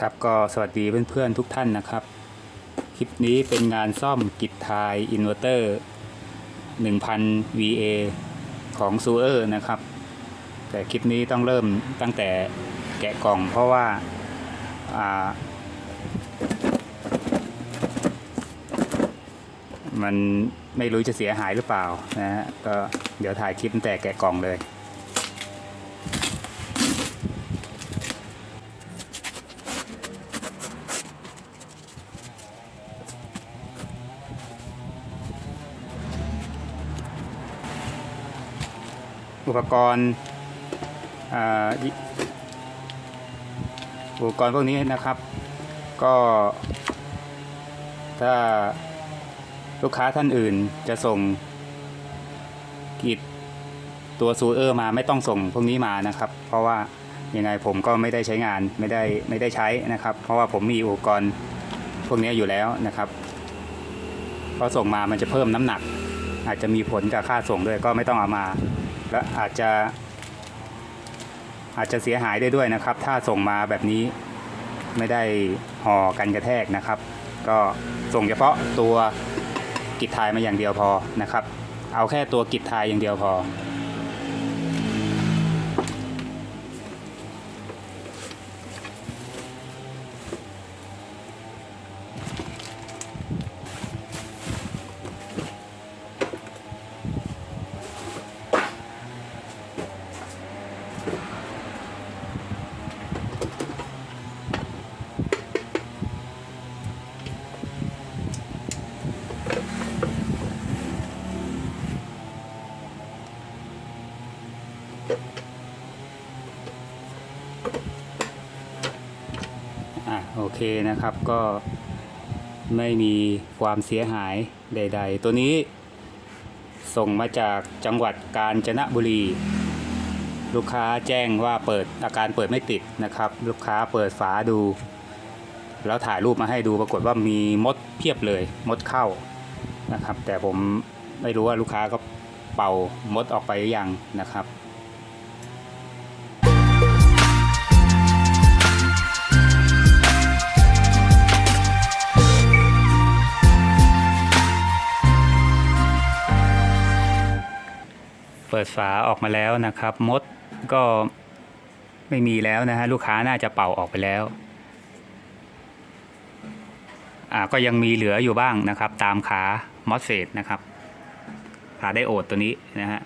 ครับก็สวัสดีเพื่อนๆทุกท่านนะครับ คลิปนี้เป็นงานซ่อมกิจทายอินเวอร์เตอร์1000 VA ของซูเออร์นะครับ แต่คลิปนี้ต้องเริ่มตั้งแต่แกะกล่องเพราะว่าอ่ามันไม่รู้จะเสียหายหรือเปล่านะฮะก็เดี๋ยวถ่ายคลิปตั้งแต่แกะกล่องเลย อุปกรณ์อุปกรณ์พวกนี้นะครับ ก็ถ้าลูกค้าท่านอื่นจะส่งกิจตัวซูเออร์มาไม่ต้องส่งพวกนี้มานะครับ เพราะว่ายังไงผมก็ไม่ได้ใช้งานไม่ได้ไม่ได้ใช้นะครับ เพราะว่าผมมีอุปกรณ์พวกนี้อยู่แล้วนะครับพอส่งมามันจะเพิ่มน้ำหนัก อาจจะมีผลกับค่าส่งด้วยก็ไม่ต้องเอามา และอาจจะอาจจะเสียหายได้ด้วยนะครับ ถ้าส่งมาแบบนี้ไม่ได้ห่อกันกระแทกนะครับ ก็ส่งเฉพาะตัวกิจทายมาอย่างเดียวพอนะครับ เอาแค่ตัวกิจทายอย่างเดียวพอ เคนะครับก็ไม่มีความเสียหายใด ๆ ตัวนี้ส่งมาจากจังหวัดกาญจนบุรี ลูกค้าแจ้งว่าเปิดอาการเปิดไม่ติดนะครับ ลูกค้าเปิดฝาดู แล้วถ่ายรูปมาให้ดูปรากฏว่ามีมดเพียบเลยมดเข้านะครับ แต่ผมไม่รู้ว่าลูกค้าก็เป่ามดออกไปหรือยังนะครับ เปิดฝาออกมาแล้วนะครับ มดก็ไม่มีแล้วนะฮะลูกค้าน่าจะเป่าออกไปแล้วอ่าก็ยังมีเหลืออยู่บ้างนะครับ ตามขามอสเฟตนะครับขาไดโอดตัวนี้นะฮะ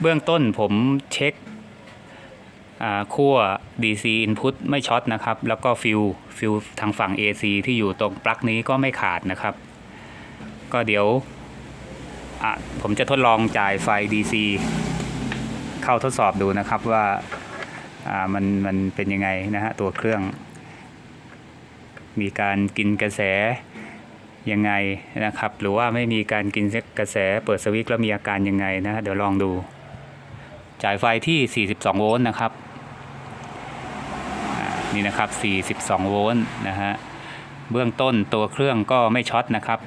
เบื้องต้นผมเช็ค ขั้ว DC input ไม่ช็อตนะครับ แล้วก็ฟิวฟิวทางฝั่ง AC ที่อยู่ตรงปลั๊กนี้ก็ไม่ขาดนะครับ ก็เดี๋ยวผมจะทดลองจ่ายไฟ DC เข้าทดสอบดูนะครับว่ามันมันเป็นยังไงนะฮะตัวเครื่อง มีการกินกระแสยังไงนะครับ หรือว่าไม่มีการกินกระแสเปิดสวิตช์แล้วมีอาการยังไงนะฮะเดี๋ยวลองดู จ่ายไฟที่ 42 โวลต์นะครับ นี่นะครับ 42 โวลต์นะฮะ เบื้องต้นตัวเครื่องก็ไม่ช็อตนะครับ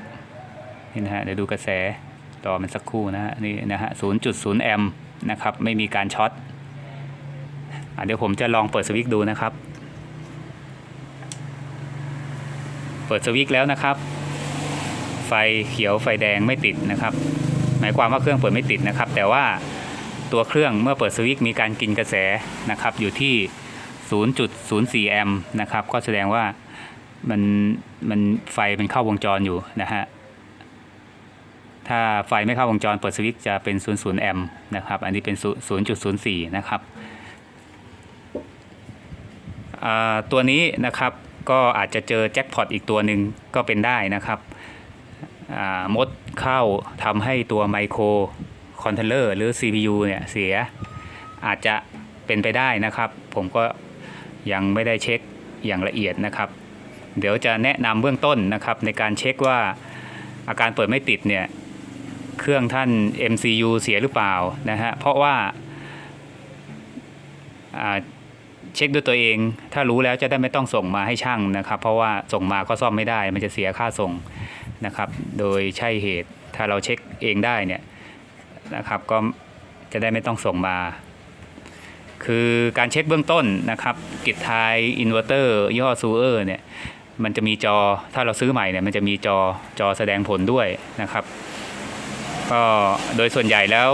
นี่นะฮะ เดี๋ยวดูกระแสต่อมันสักครู่นะฮะ นี่นะฮะ 0.0 แอมป์นะครับ ไม่มีการช็อตอเดี๋ยวผมจะลองเปิดสวิตช์ดูนะครับ เปิดสวิตช์แล้วนะครับ ไฟเขียวไฟแดงไม่ติดนะครับ หมายความว่าเครื่องเปิดไม่ติดนะครับ แต่ว่าตัวเครื่องเมื่อเปิดสวิตช์มีการกินกระแสนะครับอยู่ที่ 0.04 แอมป์นะครับ ก็แสดงว่ามันมันไฟมันเข้าวงจรอยู่นะฮะ ถ้าไฟไม่เข้าวงจรเปิดสวิตช์จะเป็น 00 แอมป์นะครับ อันนี้เป็น 0.04 นะครับ ตัวนี้นะครับก็อาจจะเจอแจ็คพอตอีกตัวหนึ่งก็เป็นได้นะครับมดเข้าทำให้ตัวไมโครคอนโทรลเลอร์หรือ CPU เนี่ยเสียอาจจะเป็นไปได้นะครับ ผมก็ ยังไม่ได้เช็คอย่างละเอียดนะครับ เดี๋ยวจะแนะนำเบื้องต้นนะครับในการเช็คว่าอาการเปิดไม่ติดเนี่ยเครื่องท่าน MCU เสียหรือเปล่านะฮะเพราะว่าอ่าเช็คด้วยตัวเอง ถ้ารู้แล้วจะได้ไม่ต้องส่งมาให้ช่างนะครับ เพราะว่าส่งมาก็ซ่อมไม่ได้ มันจะเสียค่าส่งนะครับ โดยใช่เหตุถ้าเราเช็คเองได้เนี่ยนะครับก็จะได้ไม่ต้องส่งมา คือการเช็คเบื้องต้นนะครับกิจทายอินเวอร์เตอร์ยี่ห้อซูเออร์เนี่ยมันจะมีจอถ้าเราซื้อใหม่เนี่ยมันจะมีจอจอแสดงผลด้วยนะครับ ก็โดยส่วนใหญ่แล้ว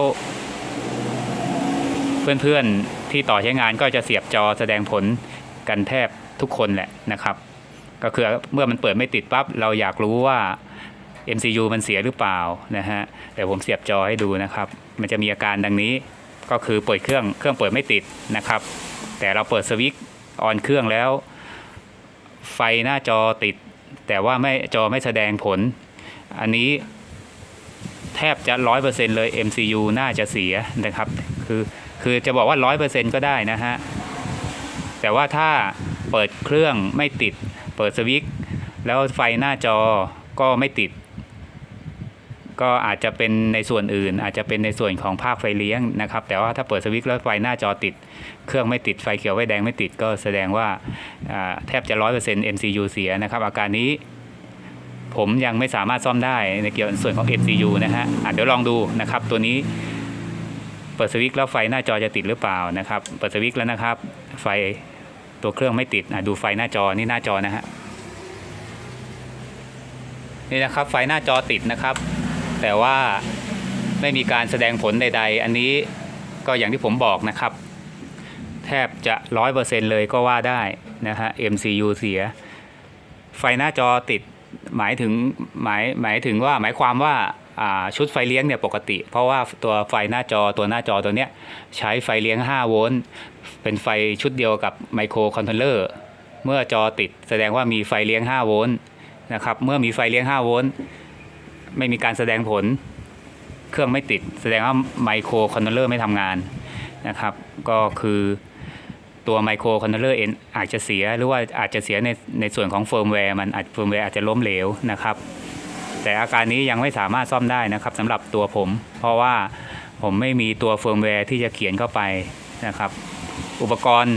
เพื่อนๆที่ต่อใช้งานก็จะเสียบจอแสดงผลกันแทบทุกคนแหละนะครับ ก็คือเมื่อมันเปิดไม่ติดปั๊บเราอยากรู้ว่า MCU มันเสียหรือเปล่านะฮะแต่ผมเสียบจอให้ดูนะครับ มันจะมีอาการดังนี้ ก็คือเปิดเครื่องเครื่องเปิดไม่ติดนะครับ แต่เราเปิดสวิตช์ออนเครื่องแล้ว ไฟหน้าจอติด แต่ว่าไม่จอไม่แสดงผล อันนี้แทบจะร้อยเปอร์เซ็นต์เลย MCU น่าจะเสียนะครับ คือคือจะบอกว่าร้อยเปอร์เซ็นต์ก็ได้นะฮะ แต่ว่าถ้าเปิดเครื่องไม่ติด เปิดสวิตช์แล้วไฟหน้าจอก็ไม่ติด ก็อาจจะเป็นในส่วนอื่น อาจจะเป็นในส่วนของภาคไฟเลี้ยงนะครับ แต่ว่าถ้าเปิดสวิตช์แล้วไฟหน้าจอติด เครื่องไม่ติดไฟเขียวไฟแดงไม่ติดก็แสดงว่าแทบจะร้อยเปอร์เซ็นต์ MCU เสียนะครับอาการนี้ผมยังไม่สามารถซ่อมได้ในเกี่ยวกับส่วนของ MCU นะฮะะเดี๋ยวลองดูนะครับตัวนี้เปิดสวิตช์แล้วไฟหน้าจอจะติดหรือเปล่านะครับเปิดสวิตช์แล้วนะครับ ไฟตัวเครื่องไม่ติดดูไฟหน้าจอนี่หน้าจอนะฮะนี่นะครับไฟหน้าจอติดนะครับ แต่ว่าไม่มีการแสดงผลใด ๆ อันนี้ก็อย่างที่ผมบอกนะครับ แทบจะร้อยเปอร์เซ็นเลยก็ว่าได้นะฮะ MCU เสีย ไฟหน้าจอติดหมายถึงหมายหมายถึงว่าหมายความว่าชุดไฟเลี้ยงเนี่ยปกติ เพราะว่าตัวไฟหน้าจอตัวหน้าจอตัวเนี้ยใช้ไฟเลี้ยง 5 โวลต์เป็นไฟชุดเดียวกับไมโครคอนโทรลเลอร์เมื่อจอติดแสดงว่ามีไฟเลี้ยง 5 โวลต์นะครับเมื่อมีไฟเลี้ยง 5 โวลต์ ไม่มีการแสดงผล เครื่องไม่ติด แสดงว่าไมโครคอนโทรลเลอร์ไม่ทำงานนะครับ ก็คือตัวไมโครคอนโทรลเลอร์เองอาจจะเสียหรือว่าอาจจะเสียในในส่วนของเฟิร์มแวร์มันอาจเฟิร์มแวร์อาจจะล้มเหลวนะครับ แต่อาการนี้ยังไม่สามารถซ่อมได้นะครับสำหรับตัวผม เพราะว่าผมไม่มีตัวเฟิร์มแวร์ที่จะเขียนเข้าไปนะครับ อุปกรณ์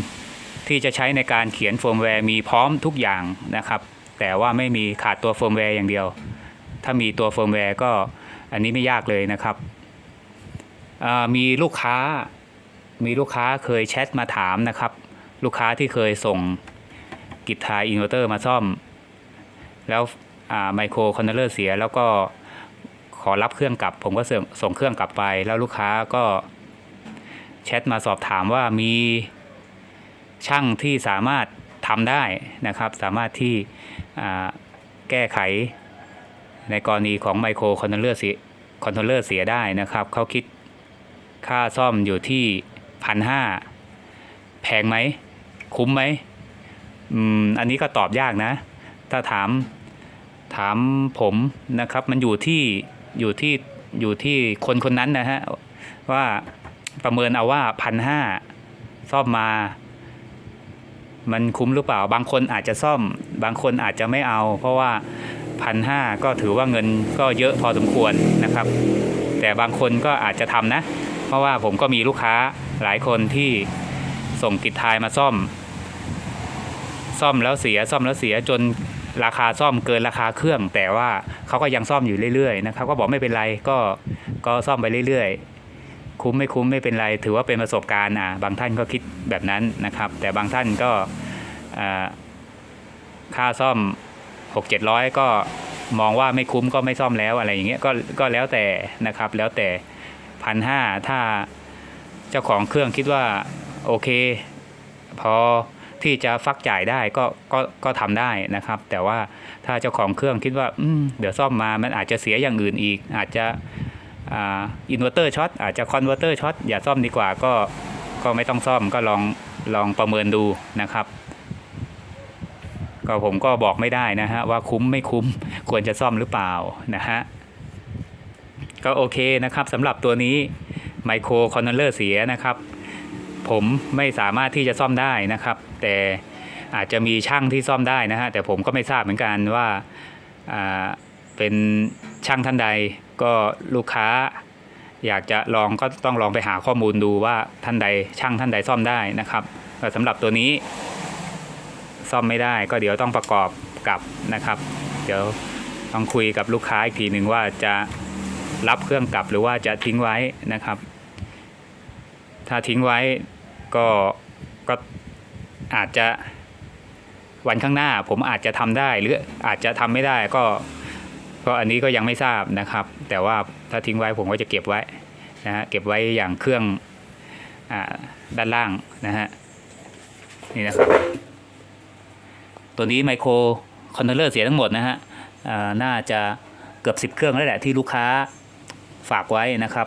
ที่จะใช้ในการเขียนเฟิร์มแวร์มีพร้อมทุกอย่างนะครับ แต่ว่าไม่มีขาดตัวเฟิร์มแวร์อย่างเดียว ถ้ามีตัวเฟิร์มแวร์ก็อันนี้ไม่ยากเลยนะครับมีลูกค้ามีลูกค้าเคยแชทมาถามนะครับ ลูกค้าที่เคยส่งกิจทายอินเวอร์เตอร์มาซ่อม แล้วไมโครคอนโทรลเลอร์เสียแล้วก็ขอรับเครื่องกลับ ผมก็ส่งส่งเครื่องกลับไป แล้วลูกค้าก็แชทมาสอบถามว่ามีช่างที่สามารถทำได้นะครับ สามารถที่แก้ไข ในกรณีของไมโครคอนโทรลเลอร์เสียคอนโทรลเลอร์เสียได้นะครับเขาคิดค่าซ่อมอยู่ที่พันห้าแพงไหม คุ้มไหมอืมอันนี้ก็ตอบยากนะ ถ้าถามถามผมนะครับ มันอยู่ที่อยู่ที่อยู่ที่คนคนนั้นนะฮะว่าประเมินเอาว่าพันห้าซ่อมมา มันคุ้มหรือเปล่า บางคนอาจจะซ่อม บางคนอาจจะไม่เอา เพราะว่า พันห้าก็ถือว่าเงินก็เยอะพอสมควรนะครับ แต่บางคนก็อาจจะทำนะ เพราะว่าผมก็มีลูกค้าหลายคนที่ส่งกิจทายมาซ่อม ซ่อมแล้วเสียซ่อมแล้วเสียจนราคาซ่อมเกินราคาเครื่อง แต่ว่าเขาก็ยังซ่อมอยู่เรื่อยๆนะครับก็บอกไม่เป็นไรก็ก็ซ่อมไปเรื่อยๆ คุ้มไม่คุ้มไม่เป็นไร ถือว่าเป็นประสบการณ์อะบางท่านก็คิดแบบนั้นนะครับ แต่บางท่านก็ค่าซ่อม หกเจ็ดร้อยก็มองว่าไม่คุ้มก็ไม่ซ่อมแล้วอะไรอย่างเงี้ยก็ก็แล้วแต่นะครับ แล้วแต่พันห้าถ้าเจ้าของเครื่องคิดว่าโอเค พอที่จะฟักจ่ายได้ก็ก็ก็ทำได้นะครับ แต่ว่าถ้าเจ้าของเครื่องคิดว่าอืมเดี๋ยวซ่อมมามันอาจจะเสียอย่างอื่นอีก อาจจะอินเวอร์เตอร์ช็อตอาจจะคอนเวอร์เตอร์ช็อตอย่าซ่อมดีกว่าก็ก็ไม่ต้องซ่อมก็ลองลองประเมินดูนะครับ ก็ผมก็บอกไม่ได้นะฮะว่าคุ้มไม่คุ้มควรจะซ่อมหรือเปล่านะฮะก็โอเคนะครับสำหรับตัวนี้ไมโครคอนโทรลเลอร์เสียนะครับ ผมไม่สามารถที่จะซ่อมได้นะครับ แต่อาจจะมีช่างที่ซ่อมได้นะฮะแต่ผมก็ไม่ทราบเหมือนกันว่าอ่าเป็นช่างท่านใดก็ลูกค้า อยากจะลองก็ต้องลองไปหาข้อมูลดูว่าท่านใดช่างท่านใดซ่อมได้นะครับสำหรับตัวนี้ ซ่อมไม่ได้ ก็เดี๋ยวต้องประกอบกับนะครับ เดี๋ยวต้องคุยกับลูกค้าอีกทีหนึ่งว่าจะรับเครื่องกลับหรือว่าจะทิ้งไว้นะครับ ถ้าทิ้งไว้ก็ก็อาจจะวันข้างหน้าผมอาจจะทำได้หรืออาจจะทำไม่ได้ก็ก็อันนี้ก็ยังไม่ทราบนะครับ แต่ว่าถ้าทิ้งไว้ผมก็จะเก็บไว้นะฮะเก็บไว้อย่างเครื่องอด้านล่างนะฮะนี่นะครับ ตัวนี้ไมโครคอนโทรลเลอร์เสียทั้งหมดนะฮะน่าจะเกือบ 10 เครื่องแล้วแหละที่ลูกค้าฝากไว้นะครับ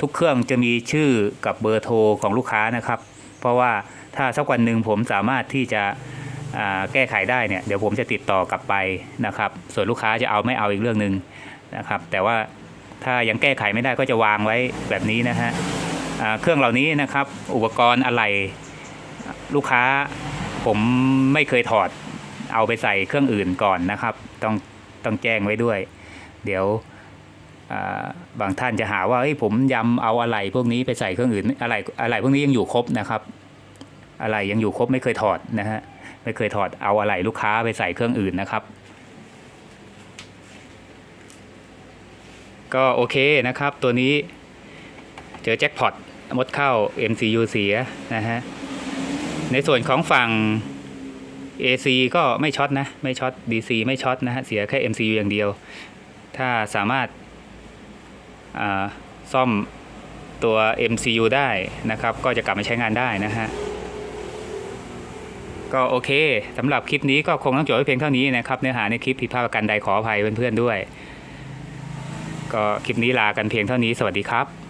ทุกเครื่องจะมีชื่อกับเบอร์โทรของลูกค้านะครับ เพราะว่าถ้าสักวันหนึ่งผมสามารถที่จะแก้ไขได้เนี่ยเดี๋ยวผมจะติดต่อกลับไปนะครับ ส่วนลูกค้าจะเอาไม่เอาอีกเรื่องหนึ่งนะครับ แต่ว่าถ้ายังแก้ไขไม่ได้ก็จะวางไว้แบบนี้นะฮะเครื่องเหล่านี้นะครับ อุปกรณ์อะไรลูกค้าผมไม่เคยถอด เอาไปใส่เครื่องอื่นก่อนนะครับ ต้องต้องแจ้งไว้ด้วย เดี๋ยวบางท่านจะหาว่าเฮ้ยผมยำเอาอะไรพวกนี้ไปใส่เครื่องอื่นอะไรอะไรพวกนี้ยังอยู่ครบนะครับ อะไรยังอยู่ครบไม่เคยถอดนะฮะไม่เคยถอดเอาอะไรลูกค้าไปใส่เครื่องอื่นนะครับ ก็โอเคนะครับ ตัวนี้เจอแจ็คพอตมดเข้า MCU เสียนะฮะในส่วนของฝั่ง AC ก็ไม่ช็อตนะ ไม่ช็อต DC ไม่ช็อตนะฮะ เสียแค่ MCU อย่างเดียว ถ้าสามารถาซ่อมตัว MCU ได้นะครับ ก็จะกลับมาใช้งานได้นะฮะ ก็โอเคสำหรับคลิปนี้ก็คงต้องจบไว้เพียงเท่านี้นะครับ เนื้อหาในคลิปผิดพลาดประการใดขออภัยเพื่อนๆด้วย ก็คลิปนี้ลากันเพียงเท่านี้ สวัสดีครับ